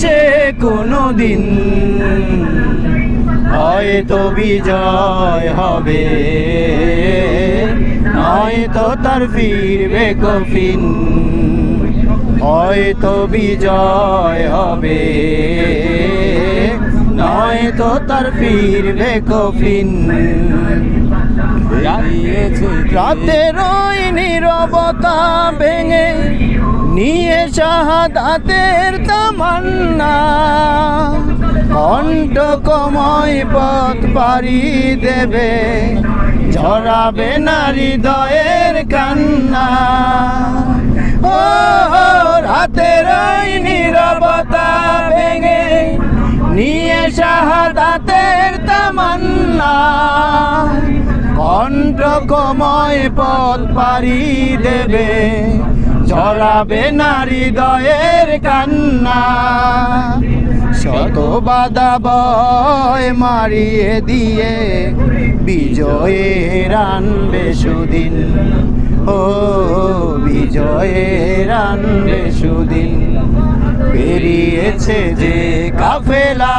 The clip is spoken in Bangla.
ফিরবে না সে কোনো দিন হয়তো বিজয় হবে। নয়তো তার ফিরবে কফিন। হয়তো বিজয় হবে। নয়তো তার ফিরবে কফিন। রাতের ওই নীরবতা ভেঙে নিয়ে শাহাদাতের তামান্না। কণ্ঠ কময় পথ পারি দেবে, ঝরাবে না হৃদয়ের কান্না। ও রাতের নীরবতা ভেঙে নিয়ে শাহাদাতের তামান্না। কণ্ঠ কময় পথ পারি দেবে ঝরাবে না হৃদয়ের কান্না। শত বাধা বয় মারিয়ে দিয়ে বিজয়ের আনবে সুদিন। ও, বিজয়ের আনবে সুদিন। বেরিয়েছে যে কাফেলা।